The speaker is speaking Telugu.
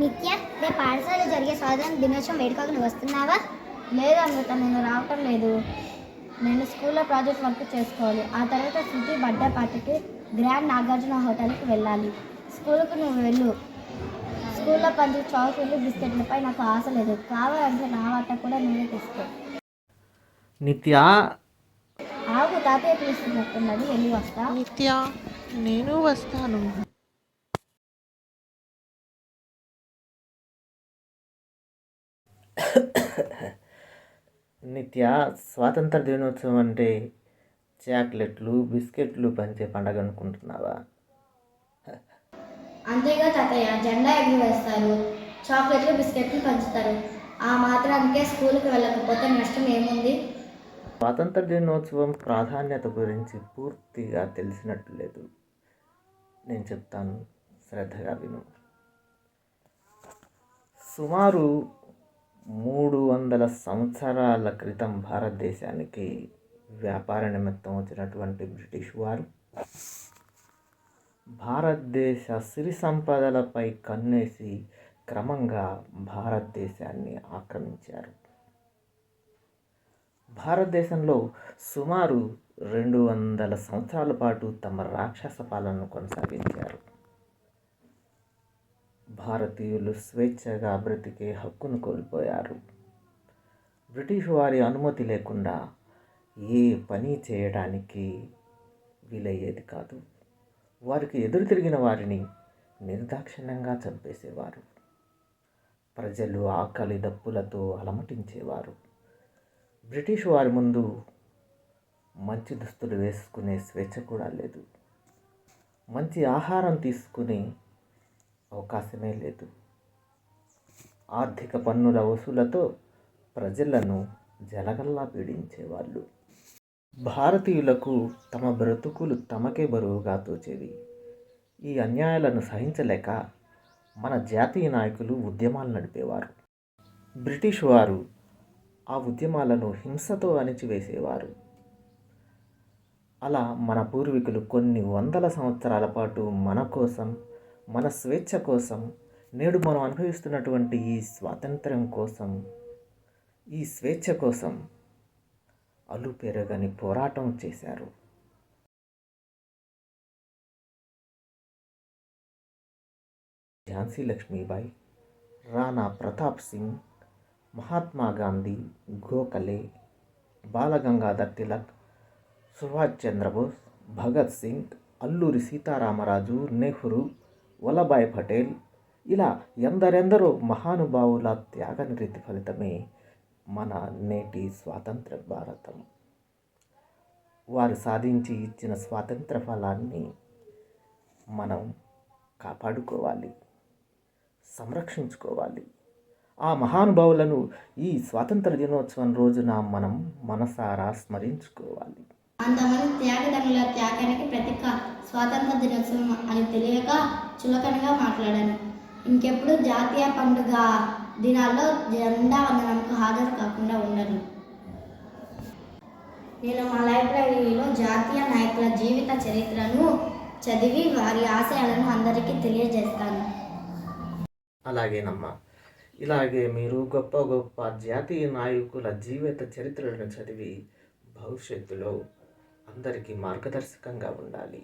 నిత్య రేపు పాఠశాలలో జరిగే స్వాతంత్ర దినోత్సవం వేడుకకు నువ్వు వస్తున్నావా? లేదు అమృత నేను రావటం లేదు. నేను స్కూల్లో ప్రాజెక్ట్ వర్క్ చేసుకోవాలి. ఆ తర్వాత శృతి బర్త్డే పార్టీకి గ్రాండ్ నాగార్జున హోటల్కి వెళ్ళాలి. స్కూల్కి నువ్వు వెళ్ళు. స్కూల్లో పంచి చాక్లెట్లు బిస్కెట్లపై నాకు ఆశ లేదు. కావాలంటే నా వాట కూడా నువ్వే తీసుకో. నిత్య? ఆగు తాతయ్య పిలుస్తున్నట్టున్నది. వెళ్ళి వస్తా. నిత్య నేను వస్తాను. నిత్య స్వాతంత్ర దినోత్సవం అంటే చాక్లెట్లు బిస్కెట్లు పంచే పండగ అనుకుంటున్నావా? అంతేగా తాతయ్య జెండా ఎగురవేస్తారు చాక్లెట్లు బిస్కెట్లు పంచుతారు. ఆ మాత్రానికే స్కూల్కి వెళ్ళకపోతే నష్టం ఏముంది? స్వాతంత్ర దినోత్సవం ప్రాధాన్యత గురించి పూర్తిగా తెలిసినట్టు లేదు. నేను చెప్తాను శ్రద్ధగా విను. సుమారు మూడు వందల సంవత్సరాల క్రితం భారతదేశానికి వ్యాపార నిమిత్తం వచ్చినటువంటి బ్రిటిష్ వారు భారతదేశ సిరి సంపదలపై కన్నేసి క్రమంగా భారతదేశాన్ని ఆక్రమించారు. భారతదేశంలో సుమారు రెండు వందల సంవత్సరాల పాటు తమ రాక్షస పాలనను కొనసాగించారు. భారతీయులు స్వేచ్ఛగా బ్రతికే హక్కును కోల్పోయారు. బ్రిటిష్ వారి అనుమతి లేకుండా ఏ పని చేయడానికి వీలయ్యేది కాదు. వారికి ఎదురు తిరిగిన వారిని నిర్దాక్షిణ్యంగా చంపేసేవారు. ప్రజలు ఆకలి దప్పులతో అలమటించేవారు. బ్రిటిష్ వారి ముందు మంచి దుస్తులు వేసుకునే స్వేచ్ఛ కూడా లేదు. మంచి ఆహారం తీసుకుని అవకాశమే లేదు. ఆర్థిక పన్నుల వసూలతో ప్రజలను జలగల్లా పీడించేవాళ్ళు. భారతీయులకు తమ బ్రతుకులు తమకే బరువుగా తోచేవి. ఈ అన్యాయాలను సహించలేక మన జాతీయ నాయకులు ఉద్యమాలు నడిపేవారు. బ్రిటిష్ వారు ఆ ఉద్యమాలను హింసతో అణిచివేసేవారు. అలా మన పూర్వీకులు కొన్ని వందల సంవత్సరాల పాటు మన కోసం మన స్వేచ్ఛ కోసం నేడు మనం అనుభవిస్తున్నటువంటి ఈ స్వాతంత్ర్యం కోసం ఈ స్వేచ్ఛ కోసం అలు పెరగని పోరాటం చేశారు. ఝాన్సీ లక్ష్మీబాయి రాణా ప్రతాప్ సింగ్ మహాత్మా గాంధీ గోఖలే బాలగంగాధర్ తిలక్ సుభాష్ చంద్రబోస్ భగత్ సింగ్ అల్లూరి సీతారామరాజు నెహ్రూ వల్లభాయ్ పటేల్. ఇలా ఎందరెందరో మహానుభావుల త్యాగనిరీతి ఫలితమే మన నేటి స్వాతంత్ర భారతం. వారు సాధించి ఇచ్చిన స్వాతంత్ర ఫలాన్ని మనం కాపాడుకోవాలి సంరక్షించుకోవాలి. ఆ మహానుభావులను ఈ స్వాతంత్ర దినోత్సవం రోజున మనం మనసారా స్మరించుకోవాలి. అంతమంది త్యాగానికి ప్రతీక స్వాతంత్ర దినోత్సవం అని తెలియక చులకనగా మాట్లాడాను. ఇంకెప్పుడు జాతీయ పండుగ దినాల్లో జెండా వందనంకు హాజరు కాకుండా ఉండను. నేను మా లైబ్రరీలో జాతీయ నాయకుల జీవిత చరిత్రను చదివి వారి ఆశయాలను అందరికీ తెలియజేస్తాను. అలాగేనమ్మా. ఇలాగే మీరు గొప్ప గొప్ప జాతీయ నాయకుల జీవిత చరిత్రలను చదివి భవిష్యత్తులో అందరికీ మార్గదర్శకంగా ఉండాలి.